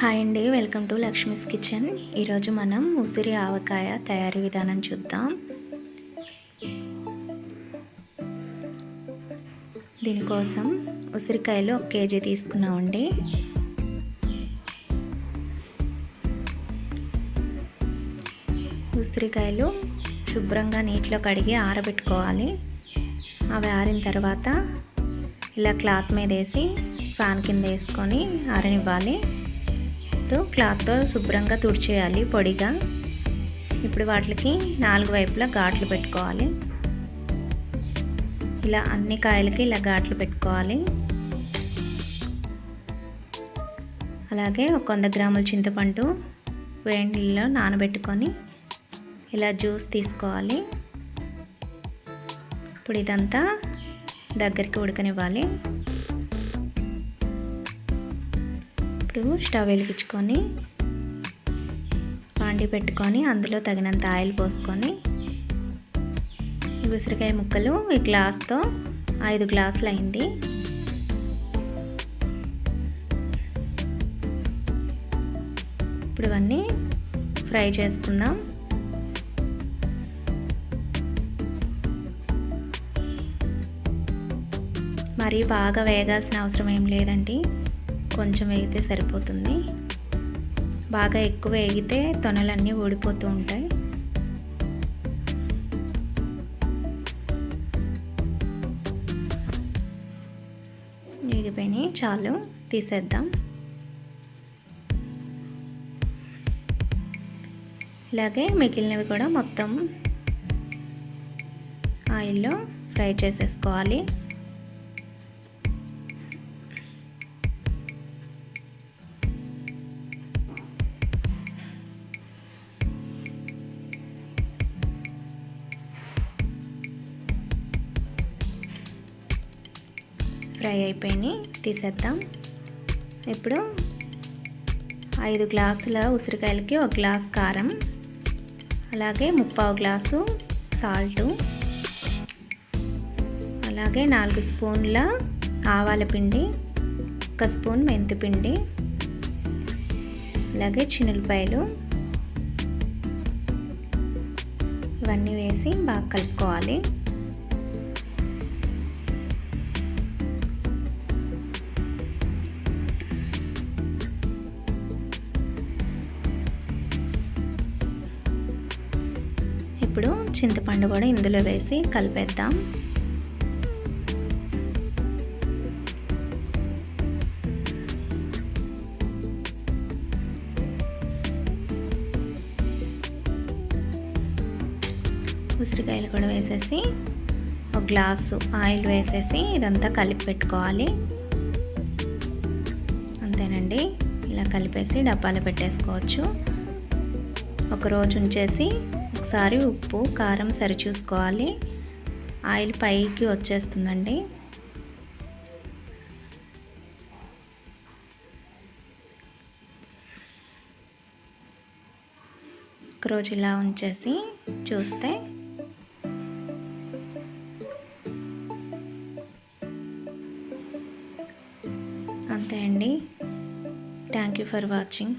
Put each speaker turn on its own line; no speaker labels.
Hi అండి welcome to Lakshmi's kitchen. ఈరోజు మనం ఉసిరి ఆవకాయ తయారీ విధానం చూద్దాం. దీనికోసం ఉసిరికాయలు ఒక కేజీ తీసుకున్నామండి. ఉసిరికాయలు శుభ్రంగా నీటిలో కడిగి ఆరబెట్టుకోవాలి. అవి ఆరిన తర్వాత ఇలా క్లాత్ మీద వేసి ఫ్యాన్ కింద వేసుకొని ఆరనివ్వాలి. ఇప్పుడు క్లాత్తో శుభ్రంగా తుడిచేయాలి పొడిగా. ఇప్పుడు వాటికి నాలుగు వైపులా ఘాట్లు పెట్టుకోవాలి. ఇలా అన్ని కాయలకి ఇలా ఘాట్లు పెట్టుకోవాలి. అలాగే ఒక వంద గ్రాముల చింతపండు వేడి నీళ్ళలో నానబెట్టుకొని ఇలా జ్యూస్ తీసుకోవాలి. ఇప్పుడు ఇదంతా దగ్గరికి ఉడకనివ్వాలి. ఇప్పుడు స్టవ్ వెలిగించుకొని పాండి పెట్టుకొని అందులో తగినంత ఆయిల్ పోసుకొని ఉసిరికాయ ముక్కలు ఈ గ్లాస్తో ఐదు గ్లాసులు అయింది. ఇప్పుడు ఇవన్నీ ఫ్రై చేసుకుందాం. మరీ బాగా వేగాల్సిన అవసరం ఏం లేదండి. కొంచెం వేగితే సరిపోతుంది. బాగా ఎక్కువ వేగితే తొనలన్నీ ఊడిపోతూ ఉంటాయి. వేగిపోయినాయి. చాలు తీసేద్దాం. ఇలాగే మిగిలినవి కూడా మొత్తం ఆయిల్లో ఫ్రై చేసేసుకోవాలి. ఫ్రై అయిపోయినాయి. తీసేద్దాం. ఇప్పుడు ఐదు గ్లాసుల ఉసిరికాయలకి ఒక గ్లాస్ కారం అలాగే ముప్పావు గ్లాసు సాల్టు అలాగే నాలుగు స్పూన్ల ఆవాల పిండి ఒక స్పూన్ మెంతిపిండి అలాగే చినులపాయలు. ఇవన్నీ వేసి బాగా కలుపుకోవాలి. ఇప్పుడు చింతపండు కూడా ఇందులో వేసి కలిపేద్దాం. ఉసిరికాయలు కూడా వేసేసి ఒక గ్లాసు ఆయిల్ వేసేసి ఇదంతా కలిపి పెట్టుకోవాలి. అంతేనండి. ఇలా కలిపేసి డబ్బాలో పెట్టేసుకోవచ్చు. ఒకరోజు ఉంచేసి ఒకసారి ఉప్పు కారం సరిచూసుకోవాలి. ఆయిల్ పైకి వచ్చేస్తుందండి. ఒకరోజు ఇలా ఉంచేసి చూస్తే అంతే అండి. Thank you for watching